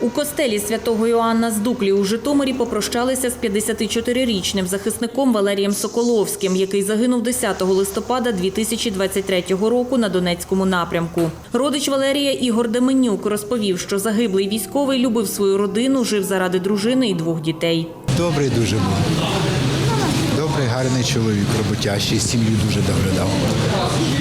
У костелі святого Йоанна з Дуклі у Житомирі попрощалися з 54-річним захисником Валерієм Соколовським, який загинув 10 листопада 2023 року на Донецькому напрямку. Родич Валерія Ігор Деменюк розповів, що загиблий військовий любив свою родину, жив заради дружини і двох дітей. Добрий дуже був. Добрий, гарний чоловік, роботящий, сім'ю дуже доглядав.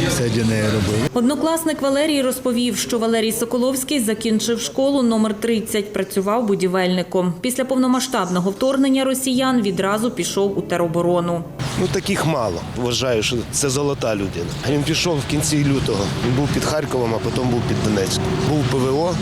Все для неї робив. Однокласник Валерій розповів, що Валерій Соколовський закінчив школу номер 30, працював будівельником. Після повномасштабного вторгнення росіян відразу пішов у тероборону. Ну таких мало. Вважаю, що це золота людина. Він пішов в кінці лютого. Він був під Харковом, а потім був під Донецьком. Був ПВО,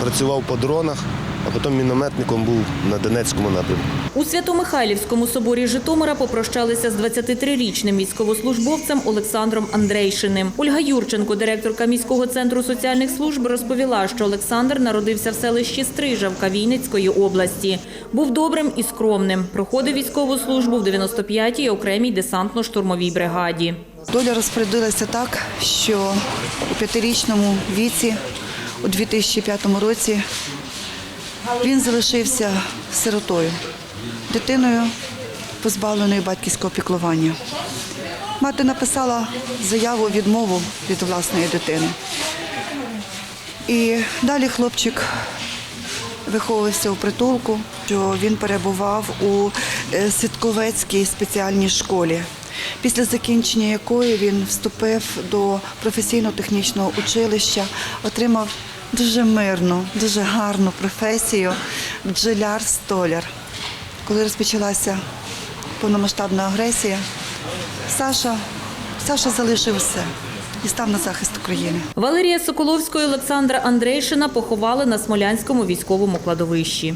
працював по дронах, а потім мінометником був на Донецькому напрямку. У Свято-Михайлівському соборі Житомира попрощалися з 23-річним військовослужбовцем Олександром Андрейшиним. Ольга Юрченко, директорка міського центру соціальних служб, розповіла, що Олександр народився в селищі Стрижавка Вінницької області. Був добрим і скромним. Проходив військову службу в 95-й окремій десантно-штурмовій бригаді. Доля розпорядилася так, що у п'ятирічному віці, у 2005 році, він залишився сиротою, дитиною, позбавленою батьківського піклування. Мати написала заяву відмову від власної дитини. І далі хлопчик виховувався у притулку, що він перебував у е, Ситковецькій спеціальній школі, після закінчення якої він вступив до професійно-технічного училища, отримав дуже мирну, дуже гарну професію бджоляр-столяр. Коли розпочалася повномасштабна агресія, Саша, Саша залишив все і став на захист України. Валерія Соколовського і Олександра Андрейшина поховали на Смолянському військовому кладовищі.